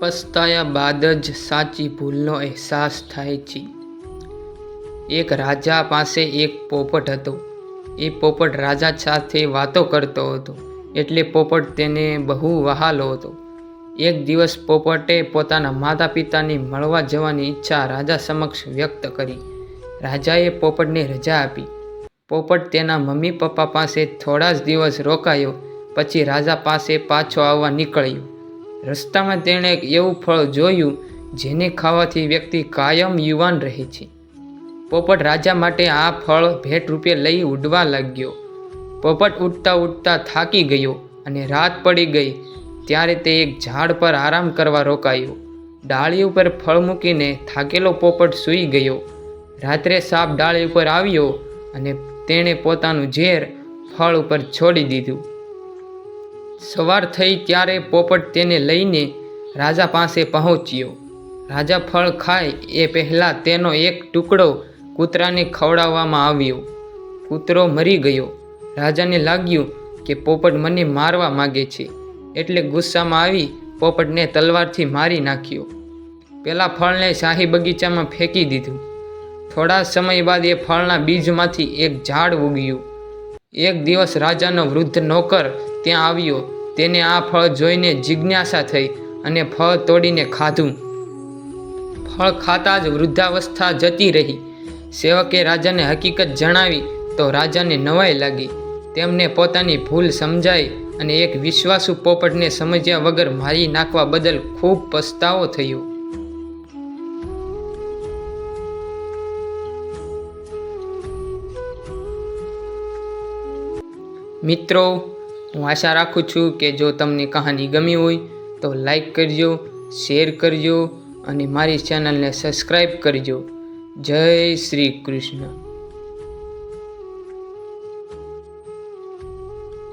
પસ્તાયા બાદ જ સાચી ભૂલનો અહેસાસ થાય છે. એક રાજા પાસે એક પોપટ હતો. એ પોપટ રાજા સાથે વાતો કરતો હતો. એટલે પોપટ તેને બહુ વહાલો હતો. એક દિવસ પોપટે પોતાના માતા પિતાને મળવા જવાની ઈચ્છા રાજા સમક્ષ વ્યક્ત કરી. રાજાએ પોપટને રજા આપી. પોપટ તેના મમ્મી પપ્પા પાસે થોડા જ દિવસ રોકાયો. પછી રાજા પાસે પાછો આવવા નીકળ્યો. રસ્તામાં તેણે એક એવું ફળ જોયું, જેને ખાવાથી વ્યક્તિ કાયમ યુવાન રહે છે. પોપટ રાજા માટે આ ફળ ભેટ રૂપે લઈ ઉડવા લાગ્યો. પોપટ ઉડતા ઉડતા થાકી ગયો અને રાત પડી ગઈ, ત્યારે તે એક ઝાડ પર આરામ કરવા રોકાયો. ડાળી ઉપર ફળ મૂકીને થાકેલો પોપટ સૂઈ ગયો. રાત્રે સાપ ડાળી ઉપર આવ્યો અને તેણે પોતાનું ઝેર ફળ ઉપર છોડી દીધું. સવાર થઈ ત્યારે પોપટ તેને લઈને રાજા પાસે પહોંચ્યો. રાજા ફળ ખાય એ પહેલાં તેનો એક ટુકડો કૂતરાને ખવડાવવામાં આવ્યો. કૂતરો મરી ગયો. રાજાને લાગ્યું કે પોપટ મને મારવા માગે છે. એટલે ગુસ્સામાં આવી પોપટને તલવારથી મારી નાખ્યો. પેલા ફળને શાહી બગીચામાં ફેંકી દીધું. થોડા સમય બાદ એ ફળના બીજમાંથી એક ઝાડ ઉગ્યું. એક દિવસ રાજાનો વૃદ્ધ નોકર ત્યાં આવ્યો. તેને આ ફળ જોઈને જિજ્ઞાસા થઈ અને ફળ તોડીને ખાધું. ફળ ખાતા જ વૃદ્ધાવસ્થા જતી રહી. સેવકે રાજાને હકીકત જણાવી તો રાજાને નવાઈ લાગી. તેમને પોતાની ભૂલ સમજાઈ અને એક વિશ્વાસુ પોપટને સમજ્યા વગર મારી નાખવા બદલ ખૂબ પસ્તાવો થયો. મિત્રો હું આશા રાખું છું કે જો તમને કહાની ગમી હોય તો લાઈક કરજો, શેર કરજો અને મારી ચેનલને સબસ્ક્રાઈબ કરજો. જય શ્રી કૃષ્ણ.